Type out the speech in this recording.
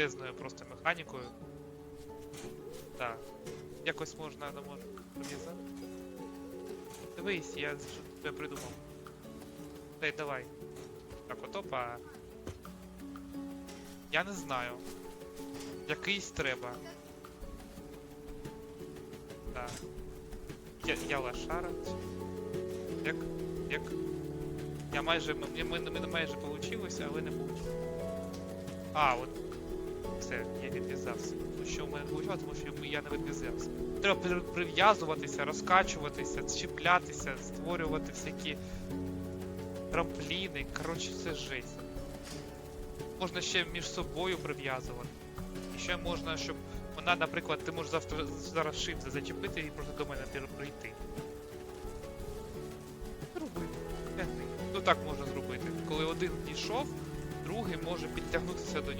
крутезною просто механікою. Так. Якось можна, не можу. Дивись, я тебе придумав. Дай, давай. Так, от опа. Я не знаю. Якийсь треба. Так. Я, я лошара. Як? Як? Я майже. Мене мене майже получилось, але не вийшло. А, от. Все, я відв'язався. Тому що в мене тому що я не відв'язався. Треба прив'язуватися, розкачуватися, чіплятися, створювати всякі трампліни. Коротше, це жесть. Можна ще між собою прив'язувати. І ще можна, щоб вона, наприклад, ти можеш завтра зараз шифт зачепити і просто до мене прийти. Роби. Ну так можна зробити. Коли один дійшов, другий може підтягнутися до